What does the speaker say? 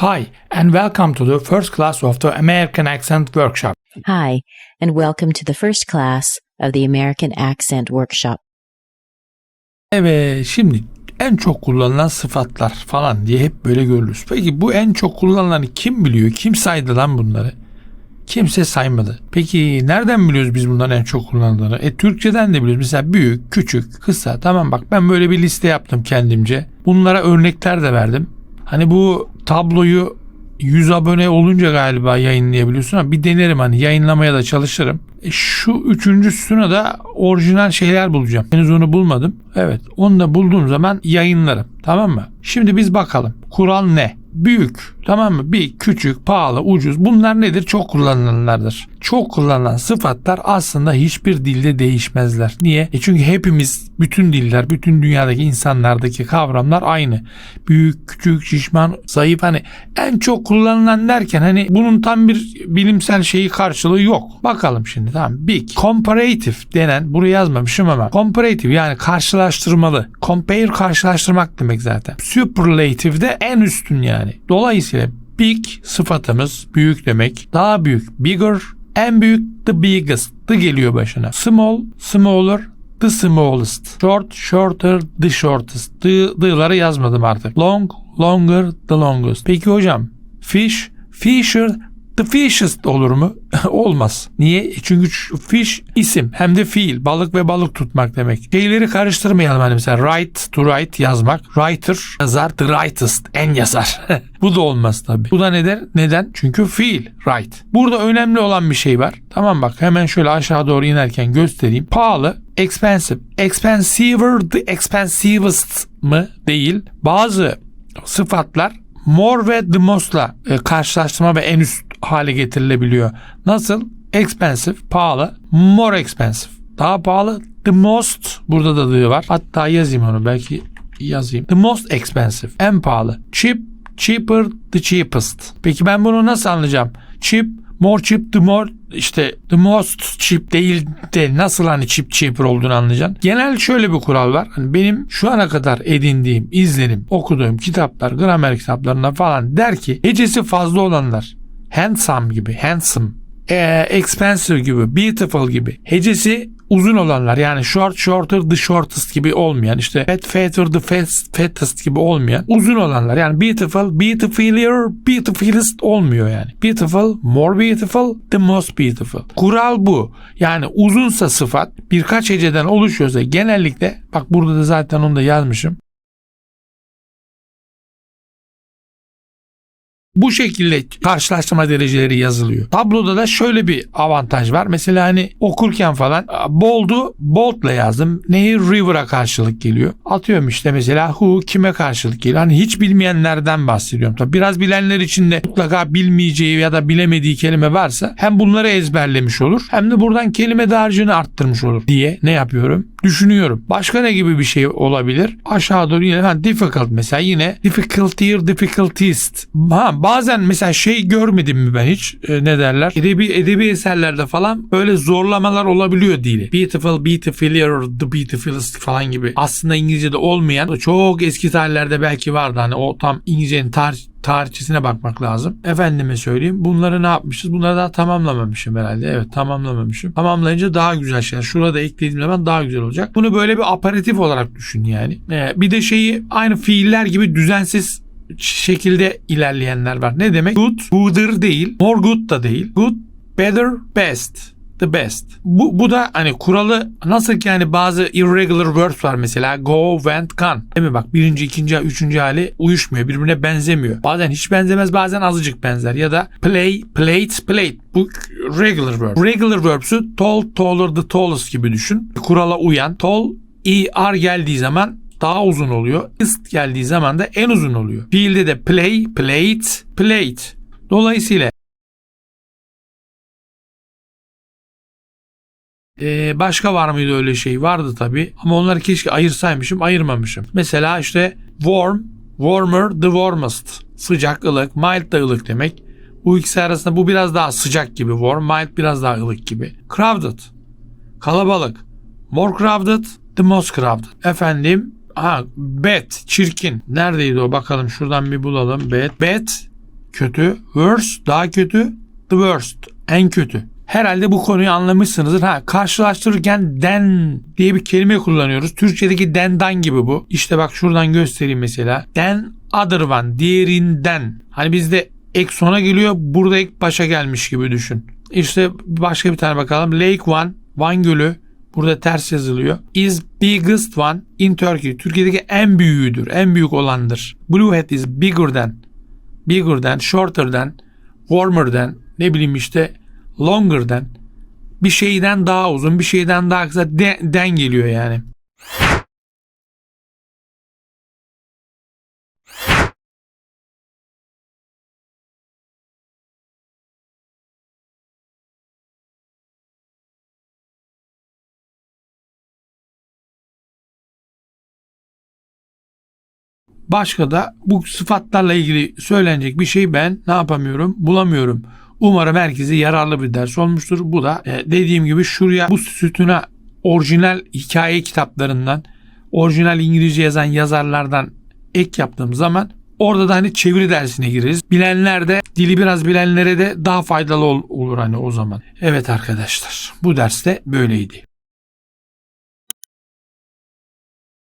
Hi, and welcome to the first class of the American Accent Workshop. Hi, and welcome to the first class of the American Accent Workshop. Evet, şimdi en çok kullanılan sıfatlar falan diye hep böyle görürüz. Peki bu en çok kullanılanı kim biliyor? Kim saydı lan bunları? Kimse saymadı. Peki nereden biliyoruz biz bunların en çok kullanıldığını? E Türkçeden de biliyoruz. Mesela büyük, küçük, kısa. Tamam bak ben böyle bir liste yaptım kendimce. Bunlara örnekler de verdim. Hani bu tabloyu 100 abone olunca galiba yayınlayabiliyorsun ama bir denerim hani yayınlamaya da çalışırım. E şu üçüncüsüne de orijinal şeyler bulacağım. Henüz onu bulmadım. Evet onu da bulduğum zaman yayınlarım. Tamam mı? Şimdi biz bakalım. Kural ne? Büyük tamam mı? Bir küçük, pahalı, ucuz bunlar nedir? Çok kullanılanlardır. Çok kullanılan sıfatlar aslında hiçbir dilde değişmezler. Niye? E çünkü hepimiz bütün diller, bütün dünyadaki insanlardaki kavramlar aynı. Büyük, küçük, şişman, zayıf hani en çok kullanılan derken hani bunun tam bir bilimsel şeyi karşılığı yok. Bakalım şimdi tamam. Big, comparative denen buraya yazmamışım ama comparative yani karşılaştırmalı. Compare karşılaştırmak demek zaten. Superlative de en üstün yani. Dolayısıyla big sıfatımız büyük demek. Daha büyük bigger, en büyük the biggest. The geliyor başına. Small, smaller, the smallest. Short, shorter, the shortest. The, the'ları yazmadım artık. Long, longer, the longest. Peki hocam fish, fisher, The fishest olur mu? Olmaz. Niye? E Çünkü fish isim hem de fiil. Balık ve balık tutmak demek. Şeyleri karıştırmayalım hani mesela write to write yazmak. Writer yazar the rightest en yazar. Bu da olmaz tabii. Bu da neden? Neden? Çünkü fiil write. Burada önemli olan bir şey var. Tamam bak hemen şöyle aşağı doğru inerken göstereyim. Pahalı expensive. Expensiver the expensivest mı? Değil. Bazı sıfatlar more ve the most'la e, karşılaştırma ve en üst hale getirilebiliyor. Nasıl? Expensive, pahalı. More expensive, daha pahalı. The most, burada da the var. Hatta yazayım onu belki yazayım. The most expensive, en pahalı. Cheap, cheaper, the cheapest. Peki ben bunu nasıl anlayacağım? Cheap, more cheap, the more işte the most cheap değil de nasıl hani cheap cheaper olduğunu anlayacaksın. Genel şöyle bir kural var. Hani benim şu ana kadar edindiğim, izlenim, okuduğum kitaplar, gramer kitaplarında falan der ki hecesi fazla olanlar handsome gibi, handsome, e, expensive gibi, beautiful gibi. Hecesi uzun olanlar yani short shorter the shortest gibi olmayan işte fat fatter the fast, fattest gibi olmayan uzun olanlar. Yani beautiful beautifuler beautifulest olmuyor yani. Beautiful more beautiful the most beautiful. Kural bu. Yani uzunsa sıfat birkaç heceden oluşuyorsa genellikle bak burada da zaten onu da yazmışım Bu şekilde karşılaştırma dereceleri yazılıyor. Tabloda da şöyle bir avantaj var. Mesela hani okurken falan bold'u bold'la yazdım. Nehir river'a karşılık geliyor. Atıyorum işte mesela who kime karşılık geliyor. Hani hiç bilmeyenlerden bahsediyorum. Tabii biraz bilenler için de mutlaka bilmeyeceği ya da bilemediği kelime varsa hem bunları ezberlemiş olur hem de buradan kelime dağarcığını arttırmış olur diye ne yapıyorum? Düşünüyorum. Başka ne gibi bir şey olabilir? Aşağı doğru yine hani difficult mesela yine difficultier difficultiest. Ha, bazen mesela şey görmedim mi ben hiç e, ne derler edebi edebi eserlerde falan böyle zorlamalar olabiliyor dili. Beautiful, beautifulier the beautifulest falan gibi. Aslında İngilizce'de olmayan çok eski tarihlerde belki vardı hani o tam İngilizcenin tarih tarihçesine bakmak lazım. Efendime söyleyeyim. Bunları ne yapmışız? Bunları daha tamamlamamışım herhalde. Evet tamamlamamışım. Tamamlayınca daha güzel şeyler. Şurada eklediğim zaman daha güzel olacak. Bunu böyle bir aparatif olarak düşün yani. Ee, bir de şeyi aynı fiiller gibi düzensiz şekilde ilerleyenler var. Ne demek? Good, gooder değil. More good da değil. Good, better, best the best. Bu, bu da hani kuralı nasıl ki hani bazı irregular verbs var mesela go, went, gone. Değil mi bak birinci, ikinci, üçüncü hali uyuşmuyor. Birbirine benzemiyor. Bazen hiç benzemez bazen azıcık benzer. Ya da play, played, played. Bu regular verb. Regular verbs'ü tall, taller, the tallest gibi düşün. Kurala uyan. Tall, er geldiği zaman daha uzun oluyor. Ist geldiği zaman da en uzun oluyor. Fiilde de play, played, played. Dolayısıyla Ee, başka var mıydı öyle şey? Vardı tabi. Ama onları keşke ayırsaymışım, ayırmamışım. Mesela işte warm, warmer, the warmest. Sıcak, ılık, mild da ılık demek. Bu ikisi arasında bu biraz daha sıcak gibi warm, mild biraz daha ılık gibi. Crowded, kalabalık. More crowded, the most crowded. Efendim, ha, bad, çirkin. Neredeydi o bakalım şuradan bir bulalım. Bad, bad, kötü. Worse daha kötü. The worst en kötü. Herhalde bu konuyu anlamışsınızdır. Ha karşılaştırırken den diye bir kelime kullanıyoruz. Türkçedeki dendan gibi bu. İşte bak şuradan göstereyim mesela. Den other one diğerinden. Hani bizde ek sona geliyor burada ek başa gelmiş gibi düşün. İşte başka bir tane bakalım. Lake One Van Gölü burada ters yazılıyor. Is biggest one in Turkey. Türkiye'deki en büyüğüdür. En büyük olandır. Blue Hat is bigger than. Bigger than, shorter than, warmer than, ne bileyim işte longer than. Bir şeyden daha uzun, bir şeyden daha kısa de- den geliyor yani. Başka da bu sıfatlarla ilgili söylenecek bir şey ben ne yapamıyorum bulamıyorum. Umarım herkese yararlı bir ders olmuştur. Bu da e, dediğim gibi şuraya bu sütuna orijinal hikaye kitaplarından orijinal İngilizce yazan yazarlardan ek yaptığım zaman orada da hani çeviri dersine gireriz. Bilenler de dili biraz bilenlere de daha faydalı ol- olur hani o zaman. Evet arkadaşlar bu derste böyleydi.